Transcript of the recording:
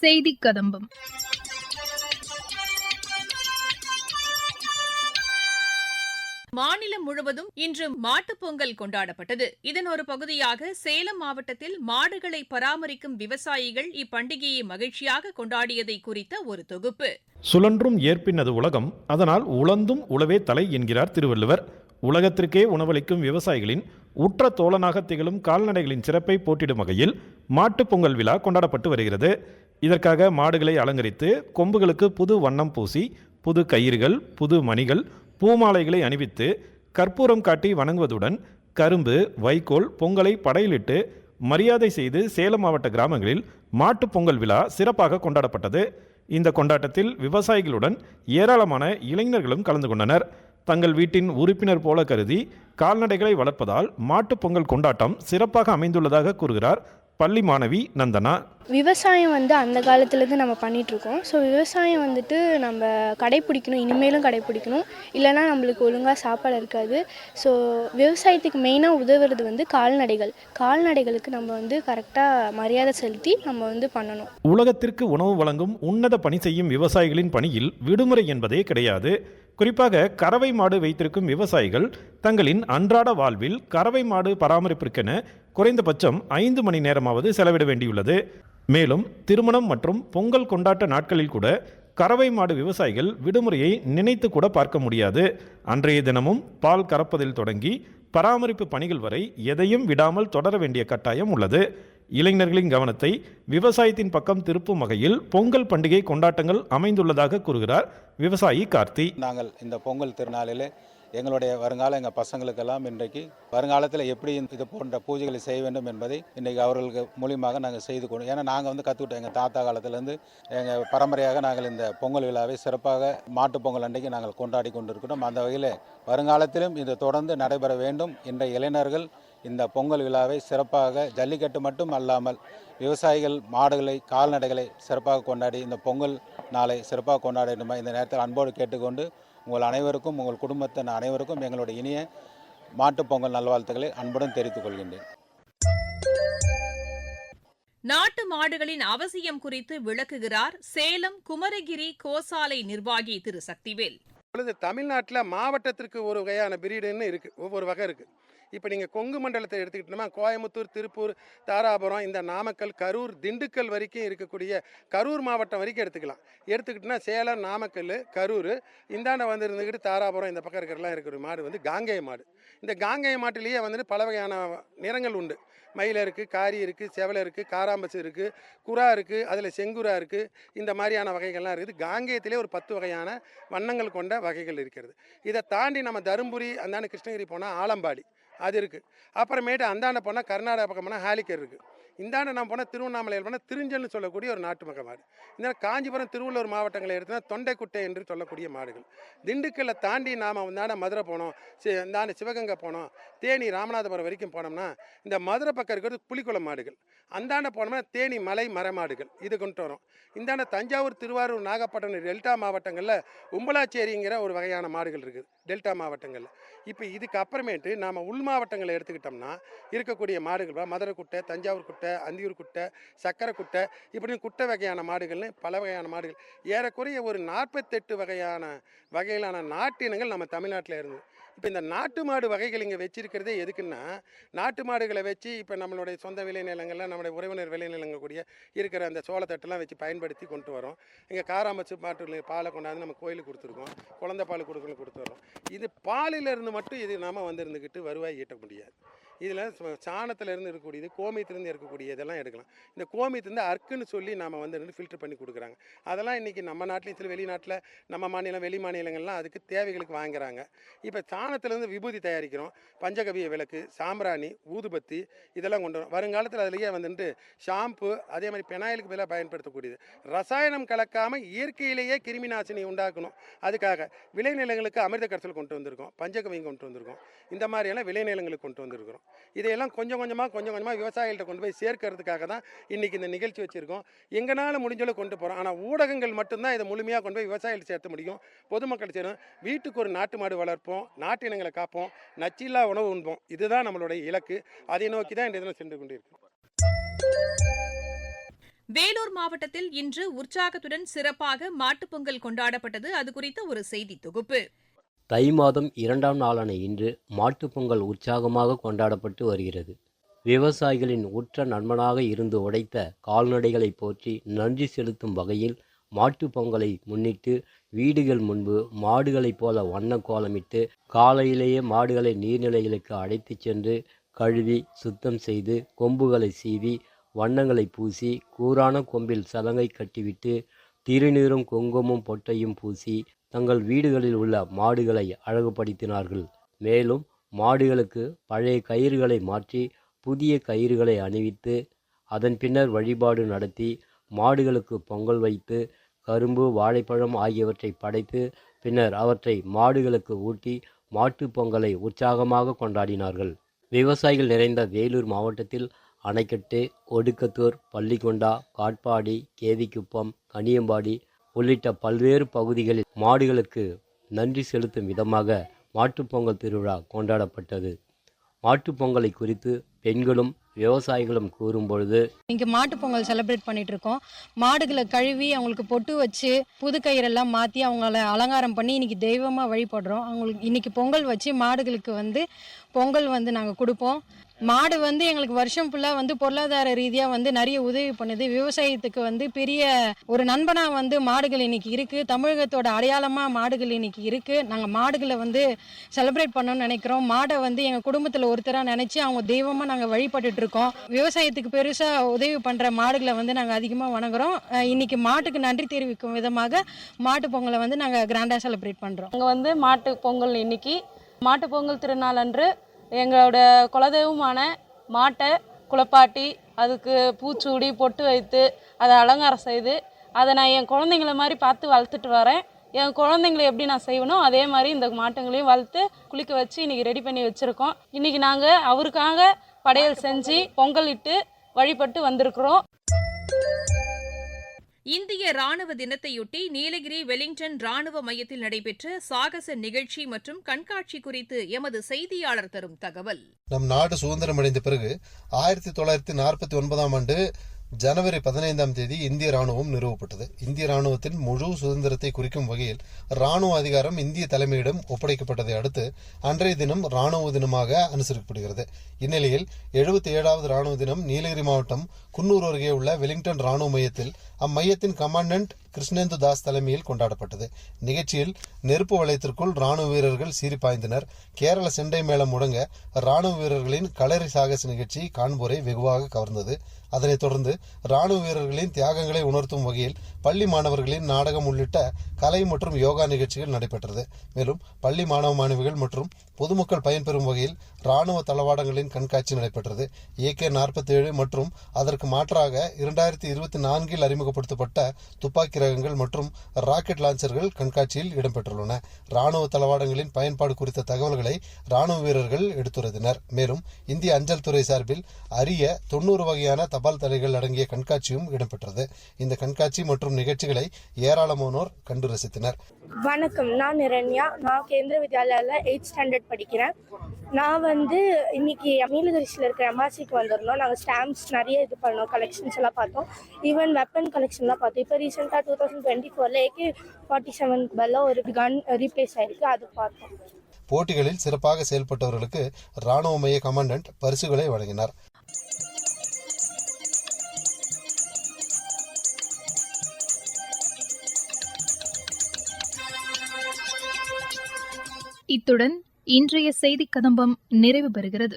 செய்தி கதம்பம். மாநிலம் முழுவதும் இன்று மாட்டுப் பொங்கல் கொண்டாடப்பட்டது. இதன் ஒரு பகுதியாக சேலம் மாவட்டத்தில் மாடுகளை பராமரிக்கும் விவசாயிகள் இப்பண்டிகையை மகிழ்ச்சியாக கொண்டாடியதை குறித்த ஒரு தொகுப்பு. சுழன்றும் ஏற்பினது உலகம் அதனால் உழந்தும் உழவே தலை என்கிறார் திருவள்ளுவர். உலகத்திற்கே உணவளிக்கும் விவசாயிகளின் உற்ற தோழனாக திகழும் கால்நடைகளின் சிறப்பை போற்றிடும் வகையில் மாட்டுப் பொங்கல் விழா கொண்டாடப்பட்டு வருகிறது. இதற்காக மாடுகளை அலங்கரித்து கொம்புகளுக்கு புது வண்ணம் பூசி புது கயிறுகள் புது மணிகள் பூமாலைகளை அணிவித்து கற்பூரம் காட்டி வணங்குவதுடன் கரும்பு வைக்கோல் பொங்கலை படையிலிட்டு மரியாதை செய்து சேலம் மாவட்ட கிராமங்களில் மாட்டுப் பொங்கல் விழா சிறப்பாக கொண்டாடப்பட்டது. இந்த கொண்டாட்டத்தில் விவசாயிகளுடன் ஏராளமான இளைஞர்களும் கலந்து கொண்டனர். தங்கள் வீட்டின் உறுப்பினர் போல கருதி கால்நடைகளை வளர்ப்பதால் மாட்டுப் பொங்கல் கொண்டாட்டம் சிறப்பாக அமைந்துள்ளதாக கூறுகிறார் பள்ளி மாணவி நந்தனா. விவசாயம் வந்து அந்த காலத்துலேருந்து நம்ம பண்ணிகிட்ருக்கோம் ஸோ விவசாயம் வந்துட்டு நம்ம கடைப்பிடிக்கணும். இனிமேலும் கடைப்பிடிக்கணும். இல்லைன்னா நம்மளுக்கு ஒழுங்காக சாப்பாடு இருக்காது. ஸோ விவசாயத்துக்கு மெயினாக உதவுறது வந்து கால்நடைகள். கால்நடைகளுக்கு நம்ம வந்து கரெக்டாக மரியாதை செலுத்தி நம்ம வந்து பண்ணணும். உலகத்திற்கு உணவு வழங்கும் உன்னத பணி செய்யும் விவசாயிகளின் பணியில் விடுமுறை என்பதே கிடையாது. குறிப்பாக கறவை மாடு வைத்திருக்கும் விவசாயிகள் தங்களின் அன்றாட வாழ்வில் கறவை மாடு பராமரிப்பிற்கென குறைந்தபட்சம் ஐந்து மணி நேரமாவது செலவிட வேண்டியுள்ளது. மேலும் திருமணம் மற்றும் பொங்கல் கொண்டாட்ட நாட்களில் கூட கறவை மாடு விவசாயிகள் விடுமுறையை நினைத்து கூட பார்க்க முடியாது. அன்றைய தினமும் பால் கறப்பதில் தொடங்கி பராமரிப்பு பணிகள் வரை எதையும் விடாமல் தொடர வேண்டிய கட்டாயம் உள்ளது. இளைஞர்களின் கவனத்தை விவசாயத்தின் பக்கம் திருப்பும் வகையில் பொங்கல் பண்டிகை கொண்டாட்டங்கள் அமைந்துள்ளதாக கூறுகிறார் விவசாயி கார்த்தி. நாங்கள் இந்த பொங்கல் திருநாளில் எங்களுடைய வருங்கால எங்கள் பசங்களுக்கெல்லாம் இன்றைக்கு வருங்காலத்தில் எப்படி இது போன்ற பூஜைகளை செய்ய வேண்டும் என்பதை இன்றைக்கி அவர்களுக்கு மூலியமாக நாங்கள் செய்து கொண்டு ஏன்னா நாங்கள் வந்து கற்றுக்கிட்டோம் எங்கள் தாத்தா காலத்திலேருந்து எங்கள் பரம்பரையாக நாங்கள் இந்த பொங்கல் விழாவை சிறப்பாக மாட்டுப் பொங்கல் அன்றைக்கு நாங்கள் கொண்டாடி கொண்டிருக்கிறோம். அந்த வகையில் வருங்காலத்திலும் இது தொடர்ந்து நடைபெற வேண்டும். இன்றைய இளைஞர்கள் இந்த பொங்கல் விழாவை சிறப்பாக ஜல்லிக்கட்டு மட்டும் அல்லாமல் விவசாயிகள் மாடுகளை கால்நடைகளை சிறப்பாக கொண்டாடி இந்த பொங்கல் நாளை சிறப்பாக கொண்டாடணுமா இந்த நேரத்தில் அன்போடு கேட்டுக்கொண்டு உங்கள் அனைவருக்கும் உங்கள் குடும்பத்தின் அனைவருக்கும் எங்களுடைய இனிய மாட்டுப் பொங்கல் நல்வாழ்த்துக்களை அன்புடன் தெரிவித்துக் கொள்கின்றேன். நாட்டு மாடுகளின் அவசியம் குறித்து விளக்குகிறார் சேலம் குமரகிரி கோசாலை நிர்வாகி திரு. சக்திவேல். பொழுது தமிழ்நாட்டில் மாவட்டத்திற்கு ஒரு வகையான பிரீடுன்னு இருக்குது ஒவ்வொரு வகை இருக்குது இப்போ நீங்கள் கொங்கு மண்டலத்தை எடுத்துக்கிட்டோம்னா கோயம்புத்தூர் திருப்பூர் தாராபுரம் இந்த நாமக்கல் கரூர் திண்டுக்கல் வரைக்கும் இருக்கக்கூடிய கரூர் மாவட்டம் வரைக்கும் எடுத்துக்கலாம். எடுத்துக்கிட்டோன்னா சேலம் நாமக்கல் கரூர் இந்தாண்ட வந்து இருந்துக்கிட்டு தாராபுரம் இந்த பக்கம் இருக்கிறலாம் இருக்கிற மாடு வந்து காங்கேய மாடு. இந்த காங்கேய மாட்டிலேயே வந்துட்டு பல வகையான நிறங்கள் உண்டு. மயில இருக்குது காரி இருக்குது செவலை இருக்குது காராம்பசு இருக்குது குரா இருக்குது அதில் செங்குரா இருக்குது இந்த மாதிரியான வகைகள்லாம் இருக்குது. காங்கேயத்திலே ஒரு பத்து வகையான வண்ணங்கள் கொண்ட வகைகள் இருக்கிறது. இதை தாண்டி நம்ம தருமபுரி அந்தாண்டு கிருஷ்ணகிரி போனால் ஆலம்பாடி அது இருக்குது அப்புறமேட்டு அந்தாண்ட போனால் கர்நாடகா பக்கம் போனால் ஹாலிக்கர் இருக்குது இந்தாண்ட நம்ம போனால் திருவண்ணாமலையில் போனால் திருஞ்சல்னு சொல்லக்கூடிய ஒரு நாட்டு மக மாடு. இந்த காஞ்சிபுரம் திருவள்ளூர் மாவட்டங்களை எடுத்தோன்னா தொண்டைக்குட்டை என்று சொல்லக்கூடிய மாடுகள். திண்டுக்கல்லை தாண்டி நாம் இந்தாண்ட மதுரை போனோம். சி இந்தாண்ட சிவகங்கை போனோம். தேனி ராமநாதபுரம் வரைக்கும் போனோம்னா இந்த மதுரை பக்கம் இருக்கிறது புலிக்குளம் மாடுகள். அந்தாண்ட போனோம்னா தேனி மலை மரமாடுகள் இது கொண்டு வரும். இந்தாண்ட தஞ்சாவூர் திருவாரூர் நாகப்பட்டினம் டெல்டா மாவட்டங்களில் உம்பலாச்சேரிங்கிற ஒரு வகையான மாடுகள் இருக்குது. டெல்டா மாவட்டங்களில். இப்போ இதுக்கு அப்புறமேட்டு நாம் உள் மாவட்டங்களை எடுத்துக்கிட்டோம்னா இருக்கக்கூடிய மாடுகள் மதுரை குட்டை தஞ்சாவூர் குட்டை குட்டை அந்தியூர் குட்டை சக்கரை குட்டை இப்படி குட்டை வகையான மாடுகள்னு பல வகையான மாடுகள். ஏறக்குறைய ஒரு நாற்பத்தெட்டு வகையான வகையிலான நாட்டினங்கள் நம்ம தமிழ்நாட்டில் இருந்து. இப்போ இந்த நாட்டு மாடு வகைகள் இங்கே வச்சிருக்கிறதே எதுக்குன்னா நாட்டு மாடுகளை வச்சு இப்போ நம்மளுடைய சொந்த விளைநிலங்களில் நம்மளுடைய உறவினர் விளைநிலங்கள் கூடிய இருக்கிற அந்த சோளத்தட்டெல்லாம் வச்சு பயன்படுத்தி கொண்டு வரோம். இங்கே காராமச்சு மாட்டு பாலை கொண்டாந்து நம்ம கோயிலுக்கு கொடுத்துருக்கோம். குழந்தை பால் கொடுக்கணும் கொடுத்துட்றோம் இது பாலிலிருந்து மட்டும் இது நாம் வந்து இருந்துக்கிட்டு வருவாய் ஈட்ட முடியாது. இதில் சாணத்திலேருந்து இருக்கக்கூடியது கோமியத்திலேருந்து இருக்கக்கூடிய இதெல்லாம் எடுக்கலாம். இந்த கோமியத்திலேருந்து அர்க்குன்னு சொல்லி நம்ம வந்து ஃபில்டர் பண்ணி கொடுக்குறாங்க. அதெல்லாம் இன்றைக்கி நம்ம நாட்டிலையும் சில வெளிநாட்டில் நம்ம மாநிலம் வெளி மாநிலங்கள்லாம் அதுக்கு தேவைகளுக்கு வாங்குறாங்க. இப்போ சாணத்திலேருந்து விபூதி தயாரிக்கிறோம். பஞ்சகவிய விளக்கு சாம்பிராணி ஊதுபத்தி இதெல்லாம் கொண்டு வரோம். வருங்காலத்தில் அதுலேயே வந்துட்டு ஷாம்பு அதே மாதிரி பெனாயிலுக்கு பதிலாக பயன்படுத்தக்கூடியது. ரசாயனம் கலக்காமல் இயற்கையிலேயே கிருமி நாசினி உண்டாக்கணும். அதுக்காக விளைநிலங்களுக்கு அமிர்த கரைசல் கொண்டு வந்திருக்கோம். பஞ்சகவியம் கொண்டு வந்திருக்கோம். இந்த மாதிரியெல்லாம் விளைநிலங்களுக்கு கொண்டு வந்திருக்கிறோம். இதையெல்லாம் கொஞ்சம் கொஞ்சமாக கொஞ்சம் கொஞ்சமாக விவசாயிகள்கிட்ட கொண்டு போய் சேர்க்கறதுக்காக தான் இன்றைக்கி இந்த நிகழ்ச்சி வச்சுருக்கோம். எங்களால் முடிஞ்சளவு கொண்டு போகிறோம் ஆனால் ஊடகங்கள் மட்டும்தான் இதை முழுமையாக கொண்டு போய் விவசாயிகள் சேர்த்த முடியும். பொதுமக்கள் சேரும் வீட்டுக்கு ஒரு நாட்டு மாடு வளர்ப்போம். நாட்டு இனங்களை காப்போம். நச்சில்லா உணவு உண்போம். இதுதான் நம்மளுடைய இலக்கு. அதை நோக்கி தான் இந்த தினம் சென்று கொண்டிருக்கோம் வேலூர் மாவட்டத்தில் இன்று உற்சாகத்துடன் சிறப்பாக மாட்டுப்பொங்கல் கொண்டாடப்பட்டது. அது குறித்த ஒரு செய்தி தொகுப்பு. தை மாதம் இரண்டாம் நாளான இன்று மாட்டுப் பொங்கல் உற்சாகமாக கொண்டாடப்பட்டு வருகிறது. விவசாயிகளின் உற்ற நண்பனாக இருந்து உடைத்த கால்நடைகளை போற்றி நன்றி செலுத்தும் வகையில் மாட்டுப் பொங்கலை முன்னிட்டு வீடுகள் முன்பு மாடுகளைப் போல வண்ண கோலமிட்டு காலையிலேயே மாடுகளை நீர்நிலைகளுக்கு அழைத்துச் சென்று கழுவி சுத்தம் செய்து கொம்புகளை சீவி வண்ணங்களை பூசி கூரான கொம்பில் சலங்கை கட்டிவிட்டு திருநீரும் குங்குமம் பொட்டையும் பூசி தங்கள் வீடுகளில் உள்ள மாடுகளை அழகுபடுத்தினார்கள். மேலும் மாடுகளுக்கு பழைய கயிறுகளை மாற்றி புதிய கயிறுகளை அணிவித்து அதன் பின்னர் வழிபாடு நடத்தி மாடுகளுக்கு பொங்கல் வைத்து கரும்பு வாழைப்பழம் ஆகியவற்றை படைத்து பின்னர் அவற்றை மாடுகளுக்கு ஊட்டி மாட்டுப் பொங்கலை உற்சாகமாக கொண்டாடினார்கள். விவசாயிகள் நிறைந்த வேலூர் மாவட்டத்தில் அணைக்கட்டு ஒடுக்கத்தூர் பள்ளிகொண்டா காட்பாடி கேவிக்குப்பம் கனியம்பாடி உள்ளிட்ட பல்வேறு பகுதிகளில் மாடுகளுக்கு நன்றி செலுத்தும் விதமாக மாட்டுப்பொங்கல் திருவிழா கொண்டாடப்பட்டது. மாட்டுப்பொங்கலை குறித்து பெண்களும் விவசாயிகளும் கூறும் பொழுது இங்கே மாட்டுப் பொங்கல் செலிப்ரேட் பண்ணிட்டு இருக்கோம். மாடுகளை கழுவி அவங்களுக்கு பொட்டு வச்சு புது கயிறெல்லாம் மாற்றி அவங்கள அலங்காரம் பண்ணி இன்னைக்கு தெய்வமாக வழிபடுறோம். அவங்களுக்கு இன்னைக்கு பொங்கல் வச்சு மாடுகளுக்கு வந்து பொங்கல் வந்து நாங்கள் கொடுப்போம். மாடு வந்து எங்களுக்கு வருஷம் ஃபுல்லாக வந்து பொருளாதார ரீதியாக வந்து நிறைய உதவி பண்ணுது. விவசாயத்துக்கு வந்து பெரிய ஒரு நண்பனாக வந்து மாடுகள் இன்னைக்கு இருக்குது தமிழகத்தோட அடையாளமாக மாடுகள் இன்னைக்கு இருக்குது நாங்கள் மாடுகளை வந்து செலிப்ரேட் பண்ணணும்னு நினைக்கிறோம். மாடை வந்து எங்கள் குடும்பத்தில் ஒருத்தராக நினச்சி அவங்க தெய்வமாக நாங்கள் வழிபட்டுட்டு இருக்கோம். விவசாயத்துக்கு பெருசாக உதவி பண்ணுற மாடுகளை வந்து நாங்கள் அதிகமாக வணங்குறோம். இன்னைக்கு மாட்டுக்கு நன்றி தெரிவிக்கும் விதமாக மாட்டு பொங்கலை வந்து நாங்கள் கிராண்டாக செலிப்ரேட் பண்ணுறோம் அங்கே வந்து மாட்டு பொங்கல் இன்னைக்கு. மாட்டு பொங்கல் திருநாள் அன்று எங்களோட குலதெய்வமான மாட்டை குளப்பாட்டி அதுக்கு பூச்சூடி பொட்டு வைத்து அதை அலங்காரம் செய்து அதை நான் என் குழந்தைங்கள மாதிரி பார்த்து வளர்த்துட்டு வரேன். என் குழந்தைங்கள எப்படி நான் செய்வேனோ அதே மாதிரி இந்த மாட்டுங்களையும் வளர்த்து குளிக்க வச்சு இன்றைக்கி ரெடி பண்ணி வச்சுருக்கோம். இன்றைக்கி நாங்கள் அவருக்காக படையல் செஞ்சு பொங்கல் இட்டு வழிபட்டு வந்திருக்கிறோம். இந்திய ராணுவ தினத்தையொட்டி நீலகிரி வெலிங்டன் ராணுவ மையத்தில் நடைபெற்ற சாகச நிகழ்ச்சி மற்றும் கண்காட்சி குறித்து எமது செய்தியாளர் தரும் தகவல். நம் நாடு சுதந்திரம் அடைந்த பிறகு ஆயிரத்தி தொள்ளாயிரத்தி நாற்பத்தி ஒன்பதாம் ஆண்டு ஜனவரி பதினைந்தாம் தேதி இந்திய ராணுவம் நிறுவப்பட்டது. இந்திய ராணுவத்தின் முழு சுதந்திரத்தை குறிக்கும் வகையில் ராணுவ அதிகாரம் இந்திய தலைமையிடம் ஒப்படைக்கப்பட்டதை அடுத்து அன்றைய தினம் ராணுவ தினமாக அனுசரிக்கப்படுகிறது. இந்நிலையில் எழுபத்தி ஏழாவது ராணுவ தினம் நீலகிரி மாவட்டம் குன்னூர் அருகே உள்ள வெலிங்டன் ராணுவ மையத்தில் அம்மையத்தின் கமாண்டன்ட் கிருஷ்ணேந்து தாஸ் தலைமையில் கொண்டாடப்பட்டது. நிகழ்ச்சியில் நெருப்பு வளையத்திற்குள் ராணுவ வீரர்கள் சீரிப்பாய்ந்தனர் பாய்ந்தனர் கேரள செண்டை மேளம் முழங்க ராணுவ வீரர்களின் களரி சாகச நிகழ்ச்சி காண்போரை வெகுவாக கவர்ந்தது. அதனைத் தொடர்ந்து ராணுவ வீரர்களின் தியாகங்களை உணர்த்தும் வகையில் பள்ளி மாணவர்களின் நாடகம் உள்ளிட்ட கலை மற்றும் யோகா நிகழ்ச்சிகள் நடைபெற்றது. மேலும் பள்ளி மாணவ மாணவிகள் மற்றும் பொதுமக்கள் பயன்பெறும் வகையில் ராணுவ தளவாடங்களின் கண்காட்சி நடைபெற்றது. ஏகே நாற்பத்தி ஏழு மற்றும் அதற்கு மாற்றாக இரண்டாயிரத்தி இருபத்தி நான்கில் அறிமுகப்படுத்தப்பட்ட துப்பாக்கி ரகங்கள் மற்றும் ராக்கெட் லான்ச்சர்கள் கண்காட்சியில் இடம்பெற்றுள்ளன. ராணுவ தளவாடங்களின் பயன்பாடு குறித்த தகவல்களை ராணுவ வீரர்கள் எடுத்துரைத்தனர். மேலும் இந்திய அஞ்சல் துறை சார்பில் அரிய தொண்ணூறு வகையான தபால் தலைகள் அடங்கிய கண்காட்சியும் இடம்பெற்றது. இந்த கண்காட்சி மற்றும் நிகழ்ச்சிகளை ஏராளமானோர் கண்டு ரசித்தனர். வணக்கம். நான் நிரண்யா நான் கேந்திர வித்யாலயாவில் எயிட் ஸ்டாண்டர்ட் படிக்கிறேன். நான் வந்து இன்னைக்கு நீலகிரிஸில் இருக்கிற எம்ஆர்சிக்கு வந்திருந்தோம். நாங்கள் ஸ்டாம்ப்ஸ் நிறைய இது பண்ணோம். கலெக்ஷன்ஸ் எல்லாம் பார்த்தோம். ஈவன் வெப்பன் கலெக்ஷன்லாம் பார்த்தோம். இப்போ ரீசெண்டாக டூ தௌசண்ட் டுவெண்ட்டி ஃபோரில் ஏகே ஃபார்ட்டி செவன் பதிலாக ஒரு கன் ரீப்ளேஸ் ஆயிருக்கு அது பார்த்தோம். போட்டிகளில் சிறப்பாக செயல்பட்டவர்களுக்கு ராணுவ மைய கமாண்டன்ட் பரிசுகளை வழங்கினார். இத்துடன் இன்றைய செய்திக் கதம்பம் நிறைவு பெறுகிறது.